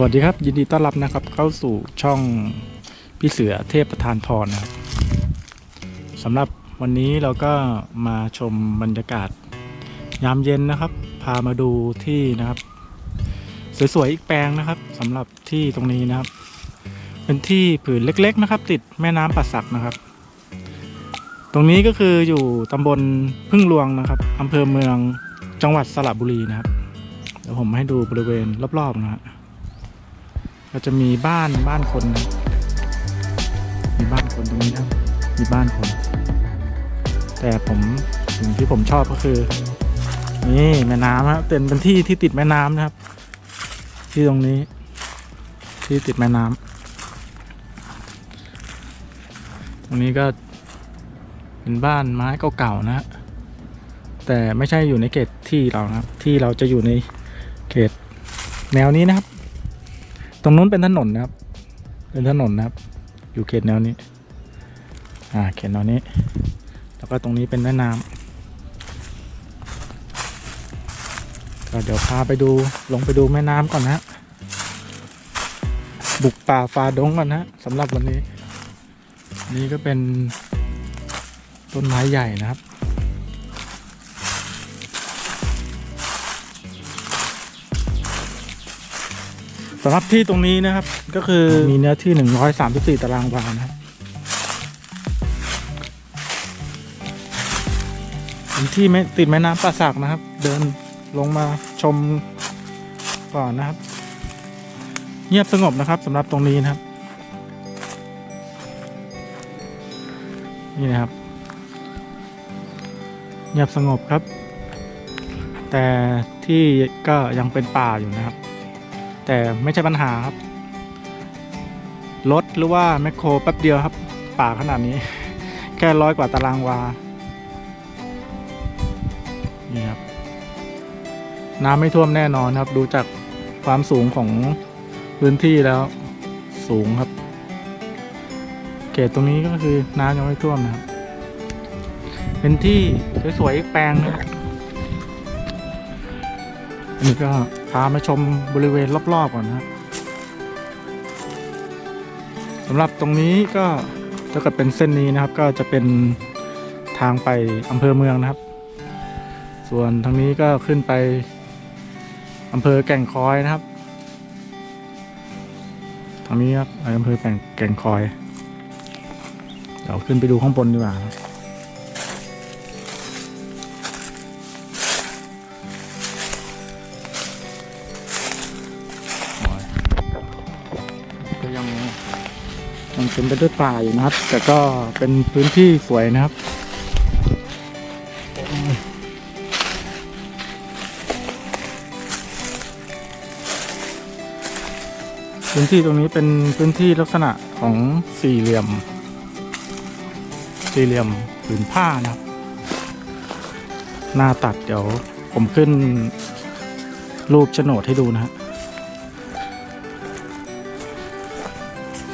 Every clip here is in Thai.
สวัสดีครับ ยินดีต้อนรับนะครับ เข้าสู่ช่องพี่เสือเทพประธานพรนะครับสำหรับวันนี้เราก็มาชมบรรยากาศยามเย็นนะครับ พามาดูที่นะครับ สวยๆอีกแปลงนะครับสำหรับที่ตรงนี้นะครับ เป็นที่ผืนเล็กๆนะครับ ติดแม่น้ำป่าสักนะครับ ตรงนี้ก็คืออยู่ตำบลพึ่งหลวงนะครับอำเภอเมืองจังหวัดสระบุรีนะครับเดี๋ยวผมให้ดูบริเวณรอบๆนะฮะ ก็จะมีบ้านบ้านคนนะมีบ้านคนตรงนี้นะมีบ้านคน แต่ผมสิ่งที่ผมชอบก็คือ นี่แม่น้ำครับเป็นเป็นที่ที่ติดแม่น้ำนะครับ ที่ตรงนี้ ที่ติดแม่น้ำตรงนี้ก็เป็นบ้านไม้เก่าๆนะฮะแต่ไม่ใช่อยู่ในเขตที่เรานะครับ ที่เราจะอยู่ในเขตแนวนี้นะครับ ตรงนู้นเป็นถนนนะครับ เป็นถนนนะครับ อยู่เขตแนวนี้ อ่า เขตแนวนี้ แล้วก็ตรงนี้เป็นแม่น้ำก็เดี๋ยวพาไปดู ลงไปดูแม่น้ำก่อนนะบุกป่าฝ่าดงก่อนนะฮะสำหรับวันนี้ นี่ก็เป็นต้นไม้ใหญ่นะครับ สำหรับที่ตรงนี้นะครับ ก็คือมีเนื้อที่134ตารางวานะครับเป็นที่ไม่ติดแม่น้ำป่าสักนะครับ เดินลงมาชมก่อนนะครับ เงียบสงบนะครับสำหรับตรงนี้นะครับ นี่นะครับ เงียบสงบครับ แต่ที่ก็ยังเป็นป่าอยู่นะครับ แต่ไม่ใช่ปัญหาครับ รถหรือว่าแมคโครแป๊บเดียวครับ ป่าขนาดนี้ แค่ร้อยกว่าตารางวา นี่ครับ น้ำไม่ท่วมแน่นอนครับ ดูจากความสูงของพื้นที่แล้ว สูงครับ เขตตรงนี้ก็คือน้ำยังไม่ท่วมนะครับ เป็นที่สวยๆอีกแปลงนะครับอันนี้ก็ พามาชมบริเวณรอบๆก่อนนะครับสำหรับตรงนี้ก็ถ้าเกิดเป็นเส้นนี้นะครับ ก็จะเป็นทางไปอำเภอเมืองนะครับ ส่วนทางนี้ก็ขึ้นไปอำเภอแก่งคอยนะครับ ทางนี้ครับอำเภอแก่งแก่งคอย เดี๋ยวขึ้นไปดูข้างบนดีกว่าครับ ยังยังเป็นไปด้วยป่าอยู่นะครับ แต่ก็เป็นพื้นที่สวยนะครับพื้นที่ตรงนี้เป็นพื้นที่ลักษณะของสี่เหลี่ยม สี่เหลี่ยมผืนผ้านะครับ หน้าตัดเดี๋ยวผมขึ้นรูปโฉนดให้ดูนะฮะ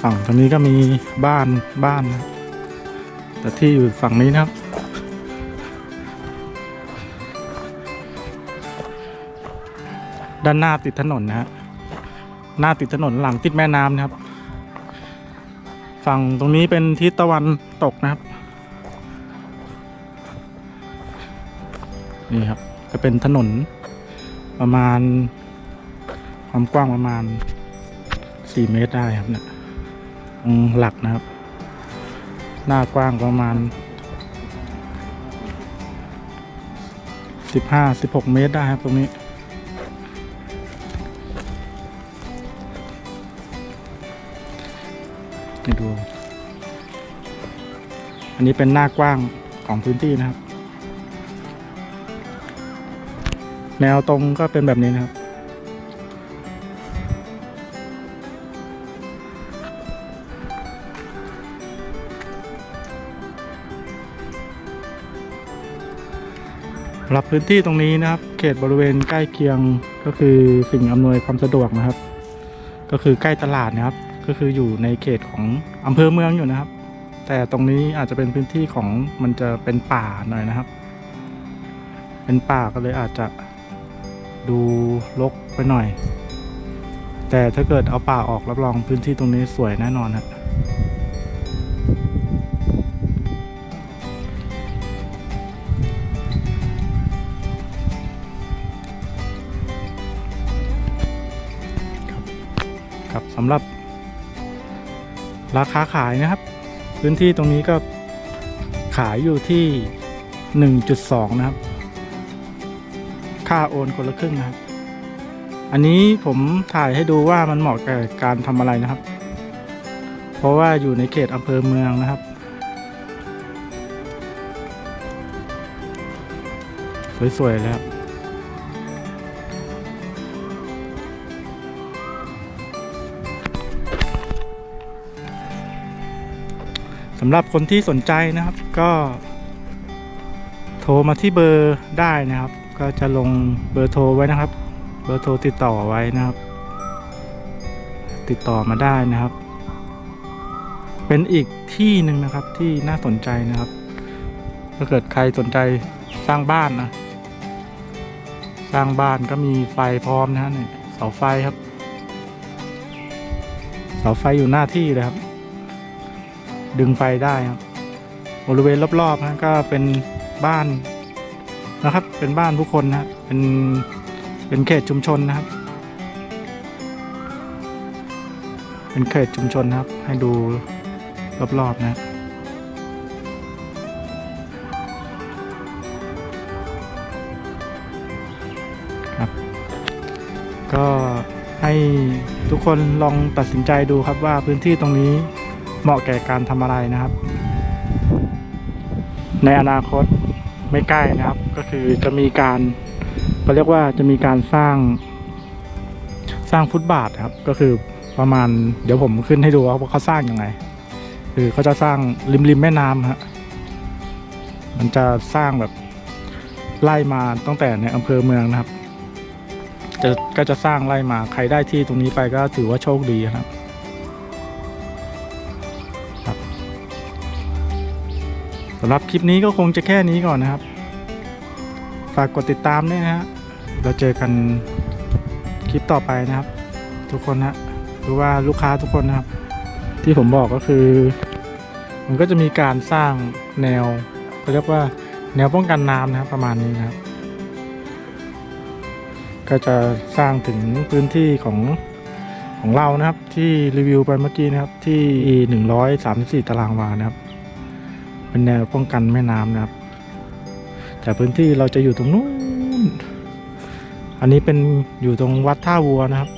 ฝั่งตรงนี้ก็มีบ้านบ้านนะแต่ที่อยู่ฝั่งนี้นะครับ ด้านหน้าติดถนนนะฮะหน้าติดถนนหลังติดแม่น้ำนะครับ ฝั่งตรงนี้เป็นทิศตะวันตกนะครับ นี่ครับก็เป็นถนนประมาณความกว้างประมาณ 4 เมตรได้ครับเนี่ย หลักนะครับ หน้ากว้างประมาณ 15-16 เมตรได้ครับตรงนี้ นี่ดู อันนี้เป็นหน้ากว้างของพื้นที่นะครับ แนวตรงก็เป็นแบบนี้นะครับ รับพื้นที่ตรงนี้นะครับ เขตบริเวณใกล้เคียงก็คือสิ่งอำนวยความสะดวกนะครับ ก็คือใกล้ตลาดนะครับ ก็คืออยู่ในเขตของอำเภอเมืองอยู่นะครับ แต่ตรงนี้อาจจะเป็นพื้นที่ของมันจะเป็นป่าหน่อยนะครับ เป็นป่าก็เลยอาจจะดูรกไปหน่อย แต่ถ้าเกิดเอาป่าออกรับรองพื้นที่ตรงนี้สวยแน่นอนครับำหรับ ราคาขายนะครับ พื้นที่ตรงนี้ก็ขายอยู่ที่ 1.2 นะครับ ค่าโอนคนละครึ่งนะครับ อันนี้ผมถ่ายให้ดูว่ามันเหมาะกับการทำอะไรนะครับ เพราะว่าอยู่ในเขตอำเภอเมืองนะครับ สวยๆเลยำหรับคนที่สนใจนะครับก็ โทรมาที่เบอร์ได้นะครับ ก็จะลงเบอร์โทรไว้นะครับ เบอร์โทรติดต่อไว้นะครับ ติดต่อมาได้นะครับ เป็นอีกที่หนึ่งนะครับที่น่าสนใจนะครับ ถ้าเกิดใครสนใจสร้างบ้านนะสร้างบ้านก็มีไฟพร้อมนะฮะเนี่ยเสาไฟครับ เสาไฟอยู่หน้าที่เลยครับ ดึงไฟได้ครับบริเวณรอบๆนะก็เป็นบ้านนะครับ เป็นบ้านผู้คนนะเป็นเป็นเขตชุมชนนะครับ เป็นเขตชุมชนนะครับ ให้ดูรอบๆนะครับก็ให้ทุกคนลองตัดสินใจดูครับว่าพื้นที่ตรงนี้ เหมาะแก่การทำอะไรนะครับ ในอนาคตไม่ใกล้นะครับ ก็คือจะมีการเขาเรียกว่าจะมีการสร้างสร้างฟุตบาทครับ ก็คือประมาณ เดี๋ยวผมขึ้นให้ดูว่าเขาสร้างยังไง คือเขาจะสร้างริมริมแม่น้ำฮะมันจะสร้างแบบไล่มาตั้งแต่ในอำเภอเมืองนะครับจะก็จะสร้างไล่มาใครได้ที่ตรงนี้ไปก็ถือว่าโชคดีครับำหรับคลิปนี้ก็คงจะแค่นี้ก่อนนะครับ ฝากกดติดตามด้วยนะฮะเราเจอกันคลิปต่อไปนะครับ ทุกคนนะหรือว่าลูกค้าทุกคนนะครับ ที่ผมบอกก็คือ มันก็จะมีการสร้างแนวเขาเรียกว่าแนวป้องกันน้ำนะครับประมาณนี้นะครับ ก็จะสร้างถึงพื้นที่ของของเรานะครับที่รีวิวไปเมื่อกี้นะครับที่ 134 ตารางวานะครับ เป็นแนวป้องกันแม่น้ำนะครับ แต่พื้นที่เราจะอยู่ตรงนู้น อันนี้เป็นอยู่ตรงวัดท่าวัวนะครับ